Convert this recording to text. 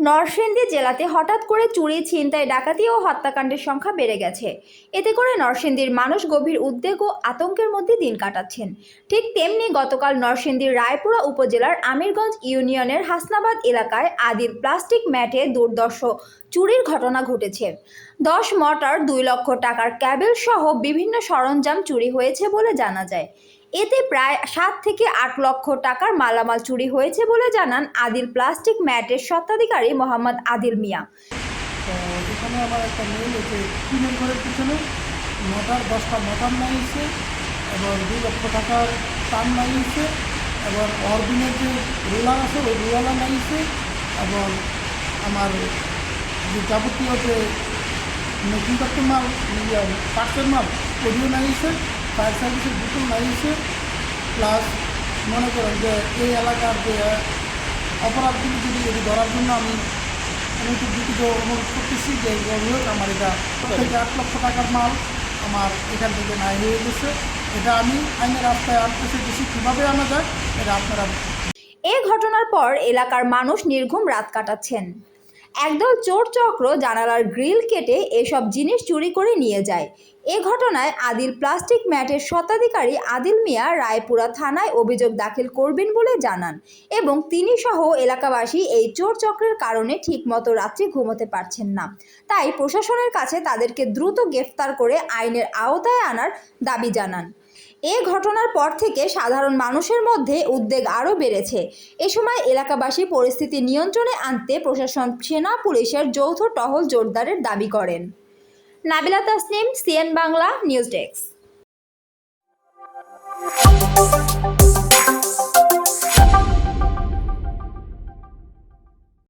নরসিংদী জেলাতে হঠাৎ করে চুরি ছিনতাই, ডাকাতি ও হত্যাকাণ্ডের সংখ্যা বেড়ে গেছে। এতে করে নরসিংদীর মানুষ গভীর উদ্বেগ ও আতঙ্কের মধ্যে দিন কাটাচ্ছেন। ঠিক তেমনি গতকাল নরসিংদীর রায়পুরা উপজেলার আমিরগঞ্জ ইউনিয়নের হাসনাবাদ এলাকায় আদির প্লাস্টিক ম্যাটে দুর্দর্শ চুরির ঘটনা ঘটেছে। দশ মটার দুই লক্ষ টাকার ক্যাবেল সহ বিভিন্ন সরঞ্জাম চুরি হয়েছে বলে জানা যায়। এতে প্রায় সাত থেকে আট লক্ষ টাকার মালামাল চুরি হয়েছে বলে জানান আদিল প্লাস্টিক ম্যাটের স্বত্বাধিকারী মোহাম্মদ আদিল মিয়া। এখানে আমার একটা মেইল হচ্ছে টিনের ঘরের পিছনে মোটর দশটা মোটর লাগিয়েছে, এবং দুই লক্ষ টাকার টান লাগিয়েছে, এবং অরবিনের যে রোলার আছে, ওই রোলার লাগিয়েছে, এবং আমার যে যাবতীয় যে নতুন মাল পার্সেল মাল ওগুলো লাগিয়েছে। ফায়ার সার্ভিসের বোতল লাগিয়েছে প্লাস মনে করেন যে এই এলাকার যে অপরাধগুলি যদি যদি ধরার জন্য আমি আমি একটু দুঃখিত অনুরোধ করতেছি যে অভিযোগ আমার এটা থেকে আট লক্ষ টাকার মাল আমার এখান থেকে নাই হয়ে গেছে। এটা আমি আইনের রাস্তায় আনতেছি বেশি কীভাবে আনা যায়, এটা আপনারা এ ঘটনার পর এলাকার মানুষ নির্ঘুম রাত কাটাচ্ছেন। একদল চোর চক্র জানালার গ্রিল কেটে এসব জিনিস চুরি করে নিয়ে যায়। এ ঘটনায় আদিল প্লাস্টিক ম্যাটের স্বত্বাধিকারী আদিল মিয়া রায়পুরা থানায় অভিযোগ দাখিল করবেন বলে জানান এবং তিনি সহ এলাকাবাসী এই চোর চক্রের কারণে ঠিকমতো রাত্রি ঘুমোতে পারছেন না। তাই প্রশাসনের কাছে তাদেরকে দ্রুত গ্রেফতার করে আইনের আওতায় আনার দাবি জানান। এ ঘটনার পর থেকে সাধারণ মানুষের মধ্যে উদ্বেগ আরও বেড়েছে। এ সময় এলাকাবাসী পরিস্থিতি নিয়ন্ত্রণে আনতে প্রশাসন, সেনা, পুলিশের যৌথ টহল জোরদারের দাবি করেন। Nabila Tasnim, CN Bangla, news desk.